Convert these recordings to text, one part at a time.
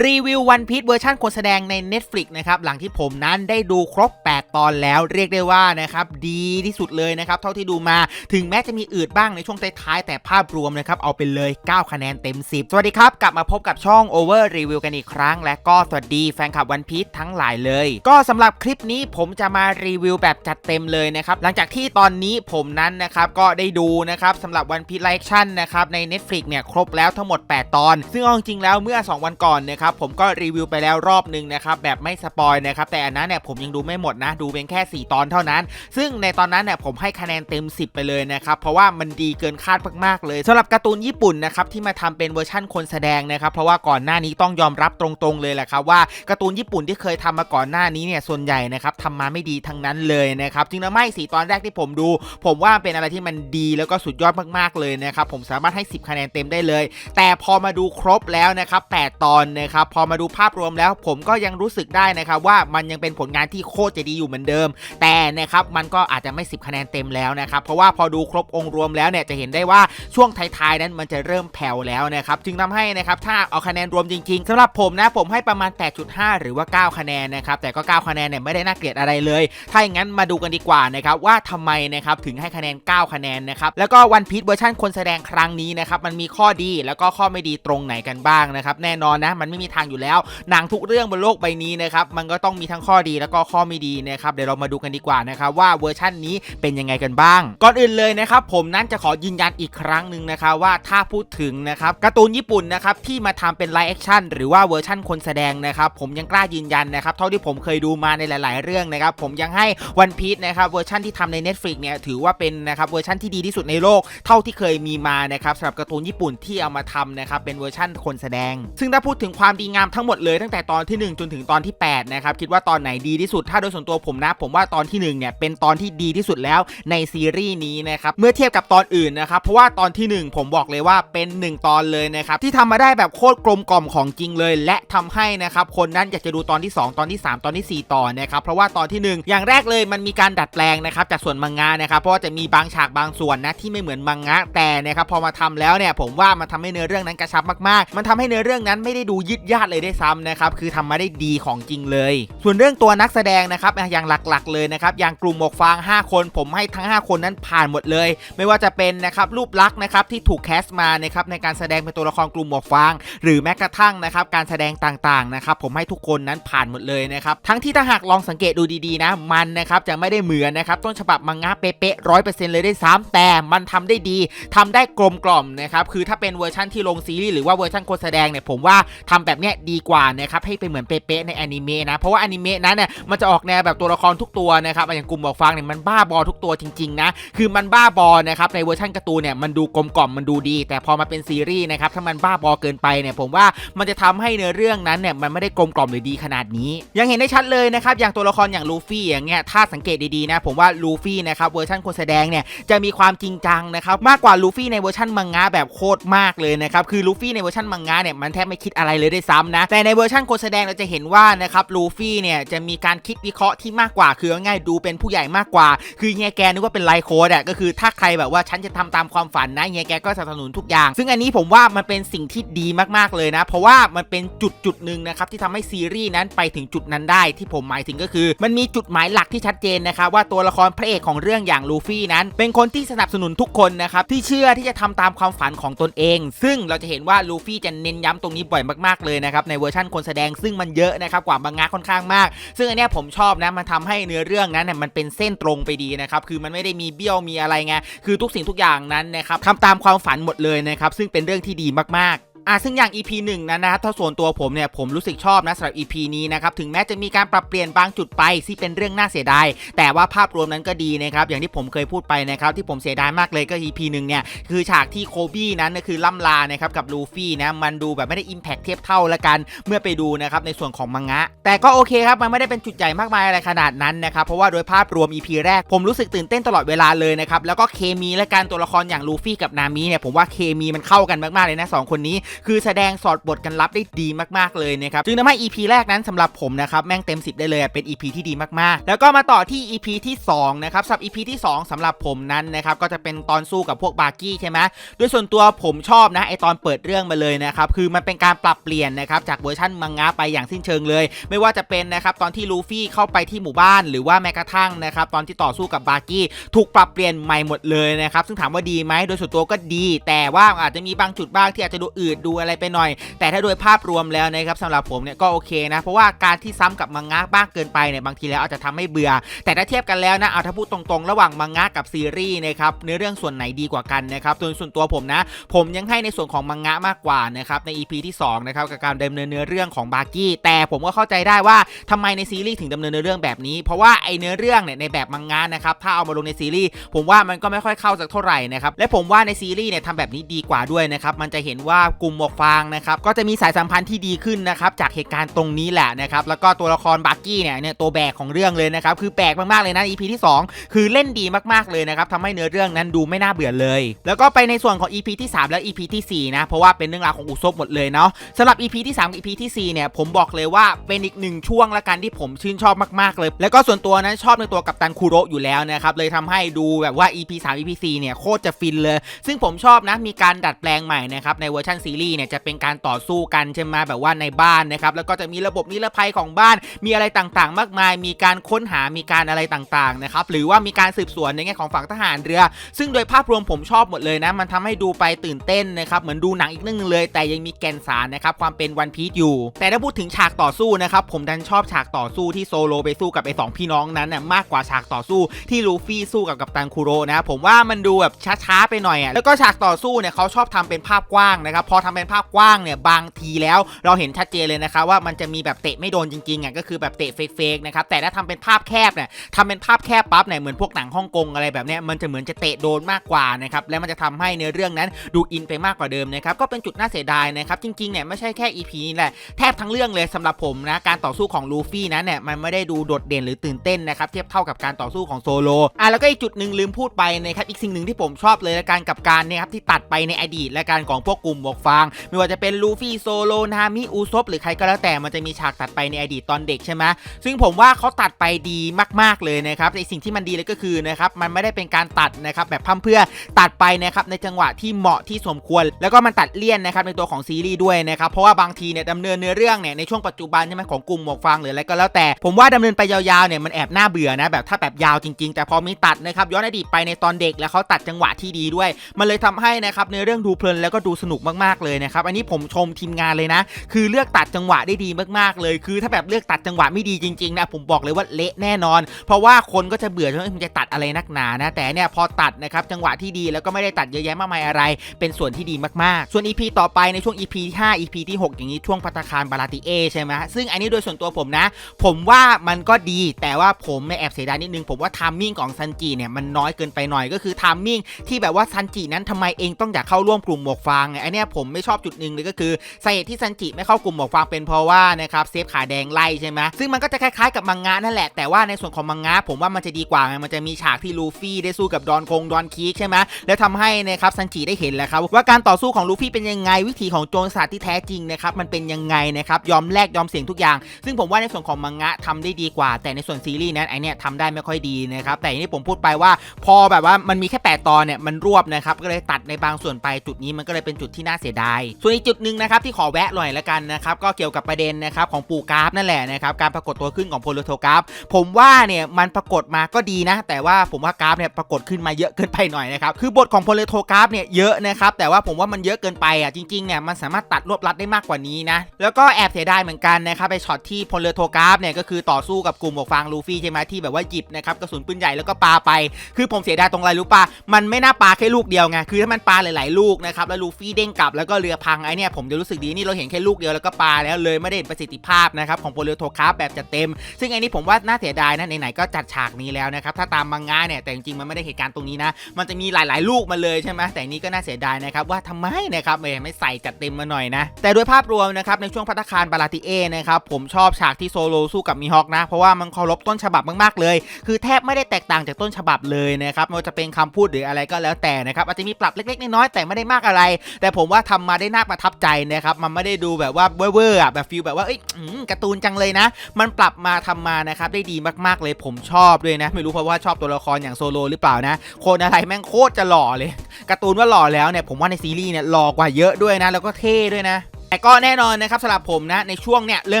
รีวิววันพี e เวอร์ชันคนแสดงใน Netflix นะครับหลังที่ผมนั้นได้ดูครบ 8 ตอนแล้วเรียกได้ว่านะครับดีที่สุดเลยนะครับเท่าที่ดูมาถึงแม้จะมีอืดบ้างในช่วงท้ายๆแต่ภาพรวมนะครับเอาไปเลย 9 คะแนนเต็ม 10 สวัสดีครับ กลับมาพบกับช่อง Over Review กันอีกครั้ง และก็สวัสดีแฟนคลับวันพี e ทั้งหลายเลย ก็สำหรับคลิปนี้ผมจะมารีวิวแบบจัดเต็มเลยนะครับหลังจากที่ตอนนี้ผมนั้นนะครับก็ได้ดูนะครับสำหรับวันพี e ไลฟ์ชั่นนะครับใน Netflix เนี่ยครบแล้วทั้งหมด 8 ตอน ซึ่งเอาจริงๆแล้วเมื่อ 2 วันก่อนนะครับผมก็รีวิวไปแล้วรอบหนึ่งนะครับแบบไม่สปอยนะครับแต่อันนั้นเนี่ยผมยังดูไม่หมดนะ ดูเพียงแค่ 4 ตอนเท่านั้น ซึ่งในตอนนั้นเนี่ยผมให้คะแนนเต็ม 10 ไปเลยนะครับเพราะว่ามันดีเกินคาดมากๆเลยสำหรับการ์ตูนญี่ปุ่นนะครับที่มาทำเป็นเวอร์ชั่นคนแสดงนะครับเพราะว่าก่อนหน้านี้ต้องยอมรับตรงๆเลยแหละครับว่าการ์ตูนญี่ปุ่นที่เคยทำมาก่อนหน้านี้เนี่ยส่วนใหญ่นะครับทำมาไม่ดีทั้งนั้นเลยนะครับจริงแล้วไม่สีตอนแรกที่ผมดู ผมว่าเป็นอะไรที่มันดีแล้วก็สุดยอดมากๆเลยนะครับผมสามารถให้ 10 คะแนนเต็มได้เลย แต่พอมาดูครบแล้วนะครับ8ตอนนะครับพอมาดูภาพรวมแล้วผมก็ยังรู้สึกได้นะครับว่ามันยังเป็นผลงานที่โคตรจะดีอยู่เหมือนเดิม แต่นะครับมันก็อาจจะไม่ 10 คะแนนเต็มแล้วนะครับเพราะว่าพอดูครบองค์รวมแล้วเนี่ยจะเห็นได้ว่าช่วงท้ายๆนั้นมันจะเริ่มแผ่วแล้วนะครับจึงทำให้นะครับถ้าเอาคะแนนรวมจริงๆสำหรับผมนะผมให้ประมาณ 8.5 หรือว่า 9 คะแนนนะครับแต่ก็ 9 คะแนนเนี่ยไม่ได้น่าเกลียดอะไรเลย ถ้าอย่างนั้นมาดูกันดีกว่านะครับว่าทำไมนะครับถึงให้คะแนน 9 คะแนนนะครับแล้วก็วันพี e เวอร์ชันคนแสดงครั้งนี้นะครับมันมีข้อดีแล้วก็ข้อไม่ดีตรงไหนกันบ้างนะครับแน่นอนนะมันไม่มีทางอยู่แล้ว หนังทุกเรื่องบนโลกใบนี้นะครับมันก็ต้องมีทั้งข้อดีแล้วก็ข้อไม่ดีนะครับเดี๋ยวเรามาดูกันดีกว่านะครับว่าเวอร์ชันนี้เป็นยังไงกันบ้าง ก่อนอื่นเลยนะครับผมนั้นจะขอยืนยันอีกครั้งหนึ่งนะครับว่าถ้าพูดถึงนะครับการ์ตูนญี่ปุ่นนะครับที่มาทำเป็นไลฟ์แอคชั่นหรือว่าเวอร์ชันคนแสดงนะครับผมยังกล้ายืนยันนะครับเท่าที่ผมเคยดูมาในหลาย ๆ เรื่องนะครับผมยังให้วันพี e นะครับเวอร์ชันที่ทำใน Netflix เนี่ยถือว่าเป็นนะครับเวอร์ชันที่ดีที่สุดในโลก เท่าที่เคยมีมานะครับสำหรับการ์ตูนญี่ปุ่นที่เอามาทำนะครับเป็นเวอร์ชันคนแสดง ซึ่งถ้าพูดถึงความดีงามทั้งหมดเลยตั้งแต่ตอนที่ 1 จนถึงตอนที่8นะครับคิดว่าตอนไหนดีที่สุดถ้าโดยส่วนตัวผมนะ ผมว่าตอนที่1เนี่ยเป็นตอนที่ดีที่สุดแล้วในซีรีส์นี้นะครับเมื่อเทียบกับตอนอื่นนะครับเพราะว่าตอนที่ 1 ผมบอกเลยว่าเป็น 1 ตอนเลยนะครับที่ทำมาได้แบบโคตรกลมกล่อมของจริงเลย และทำให้นะครับคนนั้นอยากจะดูตอนที่ 2 ตอนที่ 3 ตอนที่ 4 ต่อนะครับเพราะว่าตอนที่ 1 อย่างแรกเลยมันมีการดัดแปลงนะครับจากส่วนมังงะนะครับเพราะว่าจะมีบางฉากบางส่วนนะที่ไม่เหมือนมังงะแต่นะครับพอมาทำแล้วเนี่ยผมว่ามันทำให้เนื้อเรื่องนั้นกระชับมากๆ มันทำให้เนื้อเรื่องนั้นไม่ได้ดูยืดยาดเลยได้ซ้ำนะครับคือทำมาได้ดีของจริงเลย ส่วนเรื่องตัวนักแสดงนะครับอย่างหลักๆ เลยนะครับอย่างกลุ่มหมวกฟาง 5 คน ผมให้ทั้ง 5 คนนั้นผ่านหมดเลย ไม่ว่าจะเป็นนะครับรูปลักษณ์นะครับที่ถูกแคสต์มานะครับในการแสดงเป็นตัวละครกลุ่มหมวกฟาง หรือแม้กระทั่งนะครับการแสดงต่างๆนะครับผมให้ทุกคนนั้นผ่านหมดเลยนะครับทั้งที่ถ้าหากลองสังเกตดูดีๆนะมันนะครับจะไม่ได้เหมือนนะครับต้นฉบับมังงะเป๊ะๆร้อยเปอร์เซ็นต์เลยได้ซ้ำแต่มันทำได้ดีทำได้กลมกล่อมนะครับคือถ้าเป็นเวอร์ชันที่ลงซีรีส์หรือว่าเวอร์ชันคนแสดงเนี่ยผมว่าทำแบบเนี้ยดีกว่านะครับให้เป็นเหมือนเป๊ะๆในแอนิเมะนะเพราะว่าแอนิเมะนั้นเนี่ยมันจะออกแนวแบบตัวละครทุกตัวนะครับอย่างกลุ่มบอกฟังเนี่ยมันบ้าบอทุกตัวจริงๆนะคือมันบ้าบอนะครับในเวอร์ชันการ์ตูนเนี่ยมันดูกลมกล่อมมันดูดี แต่พอมาเป็นซีรีส์นะครับถ้ามันบ้าบอเกินไปเนี่ยผมว่ามันจะทำให้เนื้อเรื่องนั้นเนี่ยมันไม่ได้กลมกล่อมหรือดีขนาดนี้ ยังเห็นได้ชัดเลยนะครับอย่างตัวละครอย่างลูฟี่อย่างเงี้ยถ้าสังเกตดีๆนะผมว่าลูฟี่นะครับเวอร์ชันคนแสดงเนี่ยจะมีความจริงจังนะครับมากกว่าลูฟี่ในเวอร์ชันมังงะแบบโคตรมากเลยนะครับคือลูฟี่ในเวอร์ชันมังงะเนี่ยมันแทบไม่คิดอะไรเลยด้วยซ้ำนะ แต่ในเวอร์ชันคนแสดงเราจะเห็นว่านะครับลูฟี่เนี่ยจะมีการคิดวิเคราะห์ที่มากกว่า คือง่ายดูเป็นผู้ใหญ่มากกว่า คือเฮียแกนึกว่าเป็นไลโค้ดอะก็คือถ้าใครแบบว่าฉันจะทำตามความฝันนะเฮียแกก็สนับสนุนทุกอย่าง ซึ่งอันนี้ผมว่ามันเป็นสิ่งที่ดีมากๆเลยนะ เพราะว่ามันเป็นจุดจุดหนึ่งนะครับที่ทำให้ซีรีส์นั้นไปถึงจุดนั้นได้ที่ผมหมายถึงก็คือ มันมีจุดหมายหลักที่ชัดเจนนะครับว่าตัวละครพระเอกของเรื่องอย่างลูฟี่นั้น เป็นคนที่สนับสนุนทุกคนนะครับที่เชื่อที่จะทำตามความฝันของตนเอง ซึ่งเราจะเห็นว่าลูฟี่จะเน้นย้ำตรงนี้บ่อยมากเลยนะครับในเวอร์ชันคนแสดงซึ่งมันเยอะนะครับกว่าบางงะค่อนข้างมาก ซึ่งอันเนี้ยผมชอบนะมันทำให้เนื้อเรื่องนั้นเนี่ยมันเป็นเส้นตรงไปดีนะครับคือมันไม่ได้มีเบี้ยวมีอะไรไงคือทุกสิ่งทุกอย่างนั้นนะครับทำตามความฝันหมดเลยนะครับซึ่งเป็นเรื่องที่ดีมากๆ อะซึ่งอย่าง EP 1นั้นนะครับถ้าส่วนตัวผมเนี่ยผมรู้สึกชอบนะสำหรับ EP นี้นะครับถึงแม้จะมีการปรับเปลี่ยนบางจุดไปที่เป็นเรื่องน่าเสียดายแต่ว่าภาพรวมนั้นก็ดีนะครับอย่างที่ผมเคยพูดไปนะครับที่ผมเสียดายมากเลยก็ EP 1เนี่ยคือฉากที่โคบี้นั้นคือล่ำลานะครับกับลูฟี่นะมันดูแบบไม่ได้อิมแพคเทียบเท่าละกันเมื่อไปดูนะครับในส่วนของมังงะ แต่ก็โอเคครับมันไม่ได้เป็นจุดใหญ่มากมายอะไรขนาดนั้นนะครับเพราะว่าโดยภาพรวม EP แรกผมรู้สึกตื่นเต้นตลอดเวลาเลยนะครับแล้วก็เคมีและการตัวละครอย่างลูฟี่กับนามิเนี่ยผมว่าเคมีมันเข้ากันมากๆเลยนะสองคนนี้คือแสดงสอดบทกันลับได้ดีมากๆเลยนะครับจึงทำให้ EP แรกนั้นสำหรับผมนะครับแม่งเต็ม 10 ได้เลยเป็น EP ที่ดีมากๆ แล้วก็มาต่อที่ EP ที่2นะครับสำหรับ EP ที่ 2สำหรับผมนั้นนะครับก็จะเป็นตอนสู้กับพวกบาร์กี้ใช่ไหมโดยส่วนตัวผมชอบนะไอตอนเปิดเรื่องมาเลยนะครับคือมันเป็นการปรับเปลี่ยนนะครับจากเวอร์ชันมังงะไปอย่างสิ้นเชิงเลย ไม่ว่าจะเป็นนะครับตอนที่ลูฟี่เข้าไปที่หมู่บ้าน หรือว่าแม้กระทั่งนะครับตอนที่ต่อสู้กับบาร์กี้ถูกปรับเปลี่ยนใหม่หมดเลยนะครับซึ่งถามว่าดีไหมโดยส่วนตัวก็ดี แต่ว่าอาจจะมีบางจุดบ้างที่อาจจะดูอืดดูอะไรไปหน่อย แต่ถ้าโดยภาพรวมแล้วนะครับสำหรับผมเนี่ยก็โอเคนะ เพราะว่าการที่ซ้ำกับมังงะบ้างเกินไปเนี่ยบางทีแล้วอาจจะทำให้เบื่อ แต่ถ้าเทียบกันแล้วนะเอาถ้าพูดตรงๆ ระหว่างมังงะกับซีรีส์นะครับเนื้อเรื่องส่วนไหนดีกว่ากันนะครับโดยส่วนตัวผมนะ ผมยังให้ในส่วนของมังงะมากกว่านะครับใน EP ที่2นะครับกับการดำเนินเนื้อเรื่องของบาร์กี้แต่ผมก็เข้าใจได้ว่าทำไมในซีรีส์ถึงดำเนินเนื้อเรื่องแบบนี้ เพราะว่าไอเนื้อเรื่องเนี่ยในแบบมังงะนะครับถ้าเอามาลงในซีรีส์ผมว่ามันก็ไม่ค่อยเข้าสักเท่าไหร่นะครับและผมว่าในซีรีส์เนี่ยทำแบบนี้ดีกว่าด้วยนะครับมันจะเห็นว่ากลุ่มหมวกฟางนะครับก็จะมีสายสัมพันธ์ที่ดีขึ้นนะครับจากเหตุการณ์ตรงนี้แหละนะครับแล้วก็ตัวละครบาร์กี้เนี่ยเนี่ยตัวแบกของเรื่องเลยนะครับคือแปลกมากๆเลยนะ EP ที่ 2 คือเล่นดีมากๆเลยนะครับทำให้เนื้อเรื่องนั้นดูไม่น่าเบื่อเลย แล้วก็ไปในส่วนของ EP ที่ 3 และ EP ทีสี่4นะเพราะว่าเป็นเรื่องราวของอุซบหมดเลยเนาะสำหรับ EP ที่3กับ EP ทีสี่4เนี่ยผมบอกเลยว่าเป็นอีกหนึ่งช่วงละกันที่ผมชื่นชอบมากๆเลย แล้วก็ส่วนตัวนั้นชอบในตัวกัปตันคูโระอยู่แล้วนะครับเลยทำให้ดูแบบว่า EP 3 EP 4เนี่ยโคตรจะฟินเลย ซึ่งผมชอบนะมีการดัดแปลงใหม่นะครับในเวอร์ชันซีรีส์เนี่ยจะเป็นการต่อสู้กันใช่ไหมแบบว่าในบ้านนะครับแล้วก็จะมีระบบนิรภัยของบ้าน มีอะไรต่างๆ มากมาย มีการค้นหามีการอะไรต่างๆนะครับหรือว่ามีการสืบสวนในแง่ของฝั่งทหารเรือ ซึ่งโดยภาพรวมผมชอบหมดเลยนะ มันทำให้ดูไปตื่นเต้นนะครับเหมือนดูหนังอีกนึงเลย แต่ยังมีแกนสารนะครับความเป็นวันพีซอยู่ แต่ถ้าพูดถึงฉากต่อสู้นะครับผมดันชอบฉากต่อสู้ที่โซโลไปสู้กับไอ้สองพี่น้องนั้นน่ะมากกว่าฉากต่อสู้ที่ลูฟี่สู้กับกัปตันคูโรนะผมว่ามันดูแบบช้าๆไปหน่อยอะแล้วก็ฉากต่อสู้เนี่ยเขาชอบทำเป็นภาพกว้างนะครับพอทำเป็นภาพกว้างเนี่ยบางทีแล้วเราเห็นชัดเจนเลยนะครับว่ามันจะมีแบบเตะไม่โดนจริงๆอะก็คือแบบเตะเฟกๆนะครับแต่ถ้าทำเป็นภาพแคบเนี่ยทำเป็นภาพแคบปั๊บเนี่ยเหมือนพวกหนังฮ่องกงอะไรแบบเนี้ยมันจะเหมือนจะเตะโดนมากกว่านะครับและมันจะทำให้ในอเรื่องนั้นดูอินไปมากกว่าเดิมนะครับก็เป็นจุดน่าเสียดายนะครับจริงๆเนี่ยไม่ใช่แค่ EP นี้แหละแทบทั้งเรื่องเลยสำหรับผมนะการต่อสู้ของลูฟี่นั้นเนี่ยมันไม่ได้ดูโดดเด่นหรือตื่นเต้นนะครับเทียบเท่ากับการต่อสู้ของโซโลอะแล้วก็อีกจุดหนึ่งลืมพูดไปนะครับอีกสิ่งหนึ่งที่ผมชอบเลยละการกับการเนี่ยครับที่ตัดไปในอดีตและการของพวกกลุ่มหมวกฟางไม่ว่าจะเป็นลูฟี่โซโลนามิอูซบหรือใครก็แล้วแต่มันจะมีฉากตัดไปในอดีตตอนเด็กใช่ไหมซึ่งผมว่าเขาตัดไปดีมากๆเลยนะครับในสิ่งที่มันดีเลยก็คือนะครับมันไม่ได้เป็นการตัดนะครับแบบพั่มเพื่อตัดไปนะครับในจังหวะที่เหมาะที่สมควร แล้วก็มันตัดเลี่ยนนะครับในตัวของซีรีส์ด้วยนะครับเพราะว่าบางทีเนี่ยดำเนินเนื้อเรื่องเนี่ยในช่วงปัจจุบันใช่ไหมของกลุ่มหมวกฟางหรืออะไรก็แล้วแต่ ผมว่าดำเนินไปยาวๆเนี่ยมันแอบน่าเบื่อนะแบบถ้าแบบยาวจริงๆ แต่พอมีตัดนะครับย้อนอดีตไปในตอนเด็กแล้วเขาตัดจังหวะที่ดีด้วย มันเลยทำให้นะครับในเรื่องดูเพลินแล้วก็ดูสนุกมากๆเลยนะครับอันนี้ผมชมทีมงานเลยนะ คือเลือกตัดจังหวะได้ดีมากๆเลย คือถ้าแบบเลือกตัดจังหวะไม่ดีจริงๆนะผมบอกเลยว่าเละแน่นอน เพราะว่าคนก็จะเบื่อใช่ไหมมันจะตัดอะไรนักหนานะแต่เนี่ยพอตัดนะครับจังหวะที่ดีแล้วก็ไม่ได้ตัดเยอะแยะมากมายอะไร เป็นส่วนที่ดีมากๆ ส่วน EP ต่อไปในช่วง EP ที่5 EP ที่ 6 อย่างนี้ช่วงพัตคารบาลาติเอใช่ไหมซึ่งอันนี้โดยส่วนตัวผมนะ ผมว่ามันก็ดีแต่ว่าผมเนี่ยแอบเสียดายนิดนึงผมว่าทามมิ่งของซันจิเนี่ยมันน้อยเกินไปหน่อยก็คือทามมิ่งที่แบบว่าซันจินั้นทำไมเองต้องอยากเข้าร่วมกลุ่มหมวกฟางไงอันเนี้ยผมไม่ชอบจุดหนึ่งเลยก็คือสาเหตุที่ซันจิไม่เข้ากลุ่มหมวกฟางเป็นเพราะว่านะครับเซฟขาแดงไล่ใช่ไหมซึ่งมันก็จะคล้ายๆกับมังงะนั่นแหละแต่ว่าในส่วนของมังงะผมว่ามันจะดีกว่าไงมันจะมีฉากที่ลูฟี่ได้สู้กับดอนคงดอนคีใช่ไหมแล้วทำให้นะครับซันจิได้เห็นแล้วครับว่าการต่อสู้ของลูฟี่เป็นยังไงวิธีของโจรสลัดที่แท้จริงนะครับมันเป็นยังไงนะครับยอมแลกยอมเสี่ยงทุกอย่าง ซึ่งผมว่าในส่วนของมังงะทำได้ดีกว่า แต่ในส่วนซีรีส์นั้นไอเนี้ยทำได้ไม่ค่อยดีนะครับแต่อย่างที่ผมพูดไปว่า พอแบบว่ามันมีแค่ 8 ตอนเนี่ยมันรวบนะครับก็เลยตัดในบางส่วนไปจุดนี้มันก็เลยเป็นจุดที่น่าเสียดายส่วนอีกจุดหนึ่งนะครับที่ขอแวะหน่อยละกันนะครับก็เกี่ยวกับประเด็นนะครับของปูกราฟนั่นแหละนะครับการปรากฏตัวขึ้นของโพลิโทกราฟผมว่าเนี่ยมันปรากฏมาก็ดีนะ แต่ว่าผมว่ากราฟเนี่ยปรากฏขึ้นมาเยอะเกินไปหน่อยนะครับคือบทของโพลิโทกราฟเนี่ยเยอะนะครับแต่ว่าผมว่ามันเยอะเกินไปอะจริงๆเนี่ยมันสามารถตัดรวบรัดได้มากกว่านี้นะแล้วก็แอบเสียดายเหมือนกันนะครับไปช็อตที่โพลิโทกราฟเนี่ยก็คือต่อสู้กับกลุ่มหมวกฟางลูฟี่ใช่ไหมที่แบบว่าหยิบนะครับกระสุนปืนใหญ่แล้วก็ปาไป คือผมเสียดายตรงอะไรรู้ปะมันไม่น่าปาแค่ลูกเดียวไงคือถ้ามันปาหลาย ๆ ลูกนะครับแล้วลูฟี่เด้งกลับแล้วก็็เรือพังไอเนี่ยผมจะรู้สึกดีนี่เราเห็นแค่ลูกเดียวแล้วก็ปลาแล้วเลยไม่ได้เห็นประสิทธิภาพนะครับของโปลิโทคราฟแบบจะเต็ม ซึ่งไอนี่ผมว่าน่าเสียดายนะไหนๆก็จัดฉากนี้แล้วนะครับถ้าตามมังงะเนี่ยแต่จริงๆมันไม่ได้เหตุการณ์ตรงนี้นะ มันจะมีหลายๆ ลูกมาเลยใช่ไหมแต่นี้ก็น่าเสียดายนะครับว่าทำไมนะครับเออไม่ใส่จัดเต็มมาหน่อยนะแต่โดยภาพรวมนะครับในช่วงพัตตาคารบาลาติเอนะครับผมชอบฉากที่โซโลสู้กับมีฮอกนะเพราะว่ามันเคารพต้นฉบับมากๆเลย คือแทบไม่ได้แตกต่างจากต้นฉบับเลยนะครับไม่ว่าจะเป็นคำพูดหรืออะไรก็แล้วแต่นะครับอาจจะมีปรับเล็กๆน้อยๆแต่ไม่ได้มากอะไร แต่ผมว่าทำมาได้น่าประทับใจนะครับมันไม่ได้ดูแบบว่าเว่อร์อะแบบฟิลแบบว่าเอ้ยอืมการ์ตูนจังเลยนะ มันปรับมาทำมานะครับได้ดีมากๆเลยผมชอบด้วยนะ ไม่รู้เพราะว่าชอบตัวละครอย่างโซโลหรือเปล่านะโคนอะไรแม่งโคตรจะหล่อเลยการ์ตูนว่าหล่อแล้วเนี่ยผมว่าในซีรีส์เนี่ยหล่อกว่าเยอะด้วยนะ แล้วก็เท่ด้วยนะ แต่ก็แน่นอนนะครับสำหรับผมนะในช่วงเนี่ยเริ่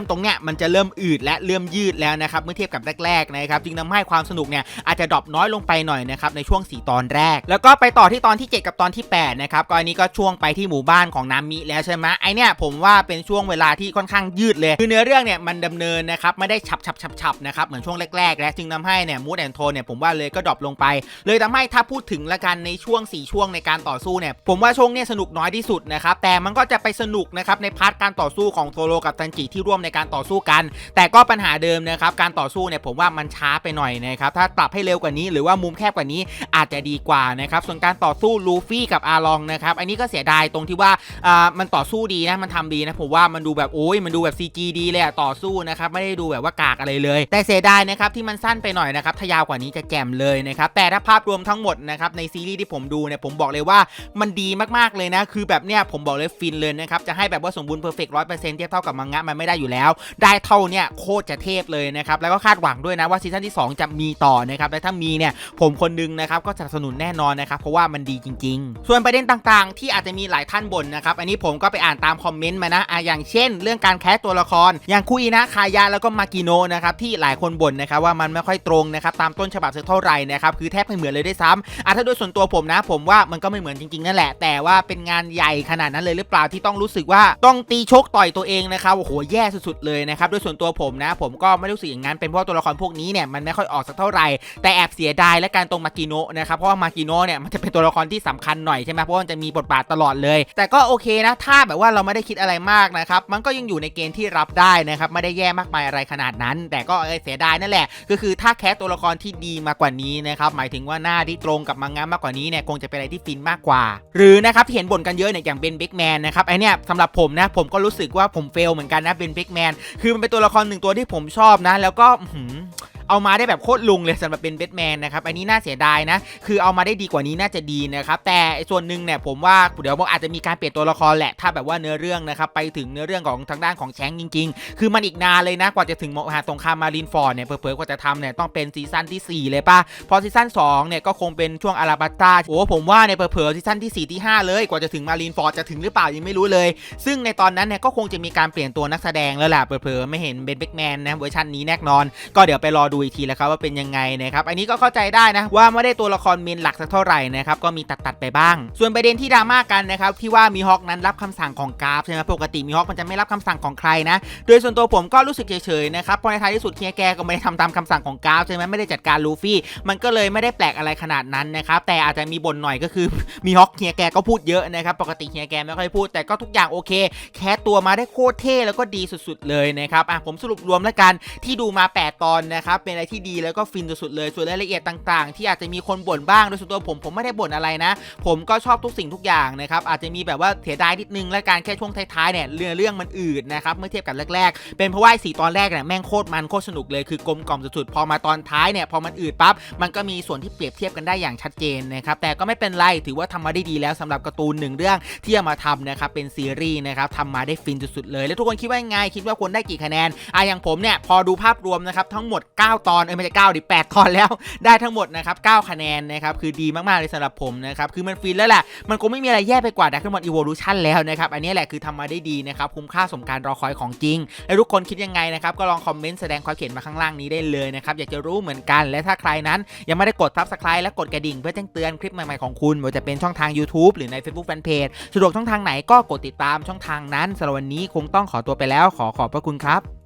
มตรงเนี้ยมันจะเริ่มอืดและเริ่มยืดแล้วนะครับเมื่อเทียบกับแรกๆนะครับจึงทำให้ความสนุกเนี่ยอาจจะดรอปน้อยลงไปหน่อยนะครับในช่วง 4 ตอนแรก แล้วก็ไปต่อที่ตอนที่ 7 กับตอนที่8นะครับก็อันนี้ก็ช่วงไปที่หมู่บ้านของนามิแล้วใช่ไหมไอเนี่ยผมว่าเป็นช่วงเวลาที่ค่อนข้างยืดเลยคือเนื้อเรื่องเนี่ยมันดำเนินนะครับไม่ได้ฉับฉับฉับฉับนะครับเหมือนช่วงแรกๆ และจึงทำให้เนี่ยมูดแอนโทนเนี่ยผมว่าเลยก็ดรอปลงไป เลยทำให้ถ้าพูดถึงละกันในช่วง 4 ช่วงในการต่อสู้เนี่ยผมว่าช่วงเนี้ยสนุกน้อยที่สุดนะครับแต่มันก็จะไปสนุกนะครับในพาร์ทการต่อสู้ของโทโรกับตันจิที่ร่วมในการต่อสู้กัน แต่ก็ปัญหาเดิมนะครับการต่อสู้เนี่ยผมว่ามันช้าไปหน่อยนะครับถ้าปรับให้เร็วกว่านี้หรือว่ามุมแคบกว่านี้อาจจะดีกว่านะครับส่วนการต่อสู้ลูฟี่กับอาลองนะครับอันนี้ก็เสียดายตรงที่ว่าอ่ามันต่อสู้ดีนะมันทำดีนะผมว่ามันดูแบบโอ้ยมันดูแบบ CG ดีเลยอะต่อสู้นะครับไม่ได้ดูแบบว่ากากอะไรเลย แต่เสียดายนะครับที่มันสั้นไปหน่อยนะครับถ้ายาวกว่านี้จะแจ่มเลยนะครับแต่ถ้าภาพรวมทั้งหมดนะครับในซีรีส์ที่ผมดูเนี่ยผมบอกเลยว่ามันดีมากๆเลยนะคือแบบเนี้ยผมบอกเลยฟินเลยนะครับจะให้แบบว่าสมบูรณ์เพอร์เฟกต์ร้อยเปอร์เซ็นต์เทียบเท่ากับมังงะมันไม่ได้อยู่แล้ว ได้เท่าเนี่ยโคตรจะเทพเลยนะครับแล้วก็คาดหวังด้วยนะว่าซีซั่นที่ 2 จะมีต่อนะครับและถ้ามีเนี่ยผมคนหนึงนะครับก็สนับสนุนแน่นอนนะครับเพราะว่ามันดีจริง ๆ ส่วนประเด็นต่างๆ ที่อาจจะมีหลายท่านบ่นนะครับอันนี้ผมก็ไปอ่านตามคอมเมนต์มานะอะอย่างเช่น เรื่องการแคสตัวละคร อย่างคุยนะคายาแล้วก็มากิโนนะครับที่หลายคนบ่นนะครับว่ามันไม่ค่อยตรงนะครับตามต้นฉบับสักเท่าไหร่นะครับคือแทบไม่เหมือนเลยด้วยซ้ำอะถ้าโดยส่วนตัวผมนะ ผมว่ามันก็ไม่เหมือนจริงๆนั่นแหละ แต่ว่าเป็นงานใหญ่ขนาดนั้นเลยหรือเปล่าที่ต้องรู้สึกว่าต้องตีชกต่อยตัวเองนะครับโอ้โหแย่สุดๆเลยนะครับโดยส่วนตัวผมนะ ผมก็ไม่รู้สึกอย่างนั้นเป็นเพราะตัวละครพวกนี้เนี่ยมันไม่ค่อยออกสักเท่าไหร่แต่แอบเสียดายและการตรงมากิโนะนะครับเพราะว่ามากิโนะเนี่ยมันจะเป็นตัวละครที่สำคัญหน่อยใช่ไหมเพราะว่ามันจะมีบทบาทตลอดเลย แต่ก็โอเคนะ ถ้าแบบว่าเราไม่ได้คิดอะไรมากนะครับมันก็ยังอยู่ในเกณฑ์ที่รับได้นะครับไม่ได้แย่มากมายอะไรขนาดนั้น แต่ก็เออเสียดายนั่นแหละ ก็คือถ้าแคสตัวละครที่ดีมากกว่านี้นะครับหมายถึงว่าหน้าที่ตรงกับมังงะมากกว่านี้เนี่ยคงจะเป็นอะไรที่ฟินมากกว่า หรือนะครับที่เห็นบ่นกันเยอะเนี่ยอย่างเบนเบกแมนนะครับไอเนี่ยสำหรับผมนะ ผมก็รู้สึกว่าผมเฟลเหมือนกันนะเบนเบกแมนคือมันเป็นตัวละครหนึ่งตัวที่ผมชอบนะ แล้วก็ เอามาได้แบบโคตรลุงเลยสำหรับเป็นแบทแมนนะครับอันนี้น่าเสียดายนะ คือเอามาได้ดีกว่านี้น่าจะดีนะครับแต่ส่วนหนึ่งเนี่ยผมว่าเดี๋ยวมันอาจจะมีการเปลี่ยนตัวละครแหละถ้าแบบว่าเนื้อเรื่องนะครับไปถึงเนื้อเรื่องของทางด้านของแชงจริง ๆ คือมันอีกนานเลยนะกว่าจะถึงมหาสงครามมารินฟอร์ดเนี่ยเผลอๆกว่าจะทำเนี่ยต้องเป็นซีซั่นทีสี่4 เลยป่ะพอซีซั่น2เนี่ยก็คงเป็นช่วงอาราบัตตาโอ้ผมว่าเนี่ยเผลอๆซีซั่นที่4ที่5เลยกว่าจะถึงมารินฟอร์ดจะถึงหรือเปล่ายังไม่รู้เลย ซึ่งในตอนนั้นเนี่ยก็คงจะมีการเปลี่ยนตัวนักแสดงแล้วแหละเผลอๆไม่เห็นเบนเบกแมนนะเวอร์ชันนี้แน่นอน ก็เดี๋ยวไปรอดูอีกทีแล้วครับว่าเป็นยังไงนะครับอันนี้ก็เข้าใจได้นะว่าไม่ได้ตัวละครเมนหลักสักเท่าไหร่นะครับก็มีตัดตัดๆไปบ้าง ส่วนประเด็นที่ดราม่ากันนะครับที่ว่ามีฮอกนั้นรับคำสั่งของกราฟใช่ไหมปกติมีฮอกมันจะไม่รับคำสั่งของใครนะโดยส่วนตัวผมก็รู้สึกเฉยๆนะครับเพราะในท้ายที่สุดเฮียแกก็ไม่ได้ทำตามคำสั่งของกราฟใช่ไหมไม่ได้จัดการลูฟี่ มันก็เลยไม่ได้แปลกอะไรขนาดนั้นนะครับแต่อาจจะมีบ่นหน่อยก็คือมีฮอกเฮียแกก็พูดเยอะนะครับปกติเฮียแกไม่ค่อยพูด แต่ก็ทุกอย่างโอเค แคสตัวมาได้โคตรเท่แล้วก็ดีสุดๆเลยนะครับอะผมสรุปรวมแล้วกันที่ดูมา 8 ตอนนะครับเป็นอะไรที่ดีแล้วก็ฟินสุดๆเลย ส่วนรายละเอียดต่างๆ ที่อาจจะมีคนบ่นบ้างโดยส่วนตัวผมผมไม่ได้บ่นอะไรนะ ผมก็ชอบทุกสิ่งทุกอย่างนะครับอาจจะมีแบบว่าเสียดายนิดนึงและการแค่ช่วงท้ายๆเนี่ยเรื่องเรื่องมันอืดนะครับเมื่อเทียบกับแรกๆ เป็นเพราะว่าสี่ตอนแรกเนี่ยแม่งโคตรมันโคตรสนุกเลยคือกลมกล่อมสุดๆพอมาตอนท้ายเนี่ยพอมันอืดปั๊บมันก็มีส่วนที่เปรียบเทียบกันได้อย่างชัดเจนนะครับแต่ก็ไม่เป็นไรถือว่าทำมาได้ดีแล้วสำหรับการ์ตูนหนึ่งเรื่องที่เอามาทำนะครับเป็นซีรีส์นะครับทำมาได้ฟินสุดๆเลย แล้วทุกคนคิดว่าไงคิดว่าควรได้กี่คะแนนอะอย่างผมเนี่ยพอดูภาพรวมนะครับทั้งหมด9ตอนเอ้ไม่ใช่9ดิ8ตอนแล้วได้ทั้งหมดนะครับ9คะแนนนะครับคือดีมากๆเลยสำหรับผมนะครับคือมันฟินแล้วแหละมันคงไม่มีอะไรแย่ไปกว่าดักขึ้นมอนอีโวลูชันแล้วนะครับอันนี้แหละคือทำมาได้ดีนะครับคุ้มค่าสมการรอคอยของจริง แล้วทุกคนคิดยังไงนะครับก็ลองคอมเมนต์แสดงความเห็นมาข้างล่างนี้ได้เลยนะครับอยากจะรู้เหมือนกันและถ้าใครนั้นยังไม่ได้กด subscribe และกดกระดิ่งเพื่อแจ้งเตือนคลิปใหม่ๆของคุณไม่ว่าจะเป็นช่องทาง YouTube หรือใน Facebook Fanpage สะดวกช่องทางไหนก็กดติดตามช่องทางนั้นสำหรับวันนี้คงต้องขอตัวไปแล้ว ขอขอบพระคุณครับ